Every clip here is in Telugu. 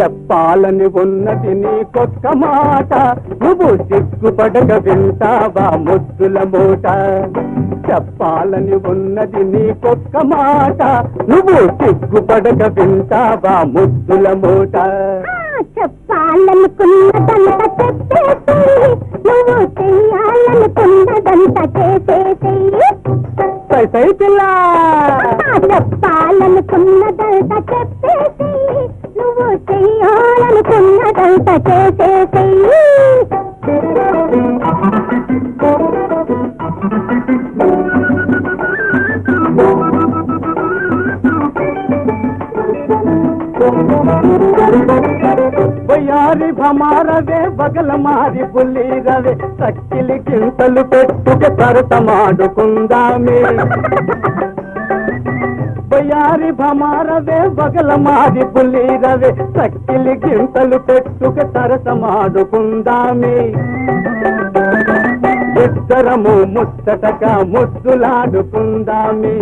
చెప్పాలని ఉన్నది నీ కొత్త మాట. నువ్వు సిగ్గుపడక వింటావా ముద్దుల మూట? చెప్పాలని ఉన్నది నీ కొత్త మాట. నువ్వు సిగ్గుపడక వింటావా ముద్దుల మూట? చెప్పాలనుకున్నదంతా చెప్పేసి నువ్వు చెయ్యాలనుకున్నదంతా చేసేసి సై సై పిల్ల చెప్పాలనుకున్నదంతా చెప్పేసి నువ్వు చెయ్యాలనుకున్నదంతా చేసేసి. బొయ్యారి భమారదే బగల మారి బుల్లి సక్కిలి కింతలు పెట్టుక తరతమాడుకుందామే. బయారి భమారవే బగల మారి బుల్లి సక్కిలి గింతలు పెట్టుక తరతమాడుకుందామే. ఇద్దరము ముచ్చటగా ముద్దులాడుకుందామే.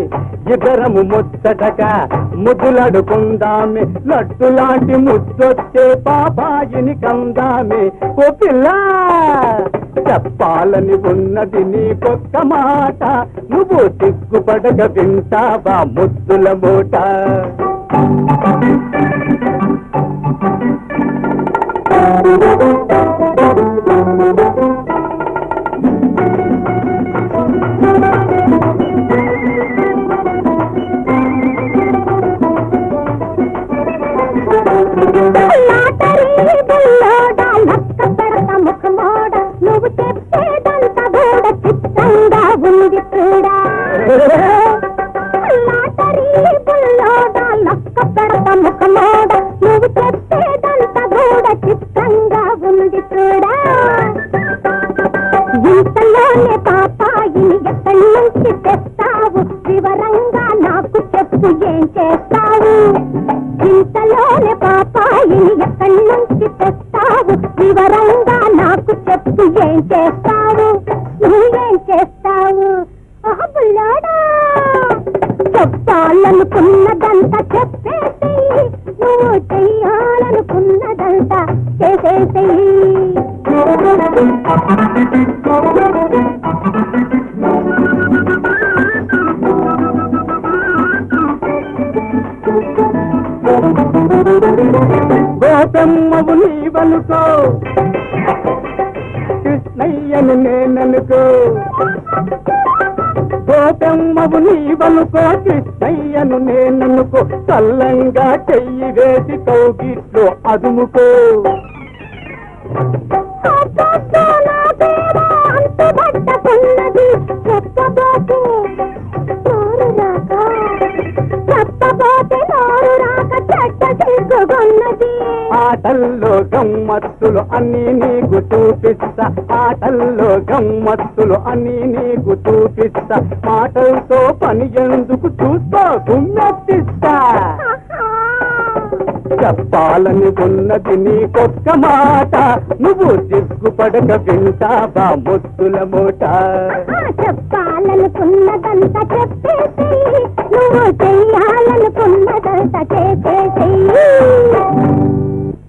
ఇద్దరము ముచ్చటగా ముద్దులాడుకుందామే. లడ్డు లాంటి ముద్దొచ్చే పాపాయిని కందామే. ఓ పిల్ల చెప్పాలని ఉన్నది నీకొక్క మాట. నువ్వు సిగ్గుపడక వింటావా ముద్దుల మూట? లాటరీ ముఖమోడ నువ్వు చెప్పేదంతా కూడా చిత్తంగా ఉంది చూడా లాటరీ బుల్లోడా లక్క పెడత ముఖమోడ నువ్వు చెప్పేదంతా కూడా చిత్తంగా ఉంది చూడా ఇంతలోనే పాపాయిని ఎక్కడి నుంచి తెస్తావు వివరంగా నాకు చెప్పు ఏం చేస్తావు ఇంతలోనే పాపాయిని ఎక్కడి నుంచి తెస్తావు తప్పు ఏం చేస్తావు? నువ్వేం చేస్తావు? చెప్పాలనుకున్నదంతా చెప్పేసి నువ్వు చెయ్యాలనుకున్నదంతా చేసేసేయి. గోపమ్మవు నీవనుకో. అయ్యను నేననుకో. గోపమ్మవు నీవనుకో కృష్ణయ్యను నేననుకో. చల్లంగా చెయ్యి వేసి కౌగిట్లో అదుముకో. ఆటల్లో గమ్మత్తులు అన్ని నీకు చూపిస్తా. ఆటల్లో గమ్మత్తులు అన్ని నీకు చూపిస్తా. మాటలతో పని ఎందుకు చూస్తా? గుమ్మెత్తిస్తా. చెప్పాలని ఉన్నది నీకొక్క మాట. నువ్వు సిగ్గుపడక వింటావా ముద్దుల మూట? చెప్పాలనుకున్నదంతా